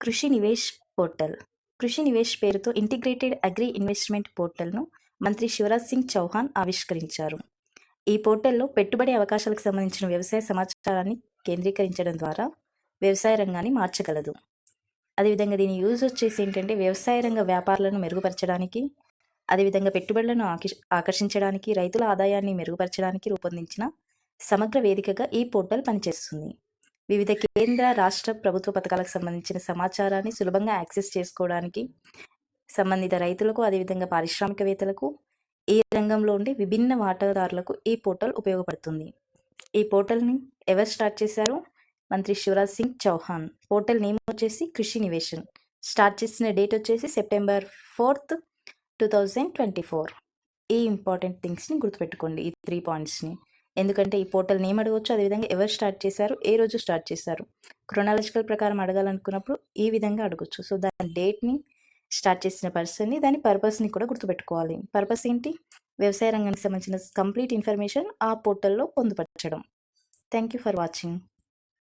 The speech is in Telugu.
కృషి నివేష్ పోర్టల్. కృషి నివేష్ పేరుతో ఇంటిగ్రేటెడ్ అగ్రి ఇన్వెస్ట్మెంట్ పోర్టల్ను మంత్రి శివరాజ్ సింగ్ చౌహాన్ ఆవిష్కరించారు. ఈ పోర్టల్లో పెట్టుబడి అవకాశాలకు సంబంధించిన వ్యవసాయ సమాచారాన్ని కేంద్రీకరించడం ద్వారా వ్యవసాయ రంగాన్ని మార్చగలదు. అదేవిధంగా దీని యూజ్ వచ్చేసి ఏంటంటే వ్యవసాయ రంగ వ్యాపారాలను మెరుగుపరచడానికి అదేవిధంగా పెట్టుబడులను ఆకిష్ ఆకర్షించడానికి రైతుల ఆదాయాన్ని మెరుగుపరచడానికి రూపొందించిన సమగ్ర వేదికగా ఈ పోర్టల్ పనిచేస్తుంది. వివిధ కేంద్ర రాష్ట్ర ప్రభుత్వ పథకాలకు సంబంధించిన సమాచారాన్ని సులభంగా యాక్సెస్ చేసుకోవడానికి సంబంధిత రైతులకు అదేవిధంగా పారిశ్రామికవేత్తలకు ఈ రంగంలో ఉండే విభిన్న వాటాదారులకు ఈ పోర్టల్ ఉపయోగపడుతుంది. ఈ పోర్టల్ని ఎవరు స్టార్ట్ చేశారు? మంత్రి శివరాజ్ సింగ్ చౌహాన్. పోర్టల్ నేమ్ వచ్చేసి కృషి నివేశన్. స్టార్ట్ చేసిన డేట్ వచ్చేసి September fourth two thousand twenty four. ఈ ఇంపార్టెంట్ థింగ్స్ని గుర్తుపెట్టుకోండి ఈ త్రీ పాయింట్స్ని. ఎందుకంటే ఈ పోర్టల్ నేమ్ అడగవచ్చు అదేవిధంగా ఎవరు స్టార్ట్ చేశారు ఏ రోజు స్టార్ట్ చేశారు. క్రొనాలజికల్ ప్రకారం అడగాలనుకున్నప్పుడు ఈ విధంగా అడగచ్చు. సో దాని డేట్ని స్టార్ట్ చేసిన పర్సన్ని దాని పర్పస్ని కూడా గుర్తుపెట్టుకోవాలి. పర్పస్ ఏంటి? వ్యవసాయ రంగానికి సంబంధించిన కంప్లీట్ ఇన్ఫర్మేషన్ ఆ పోర్టల్లో పొందుపరచడం. Thank you for watching.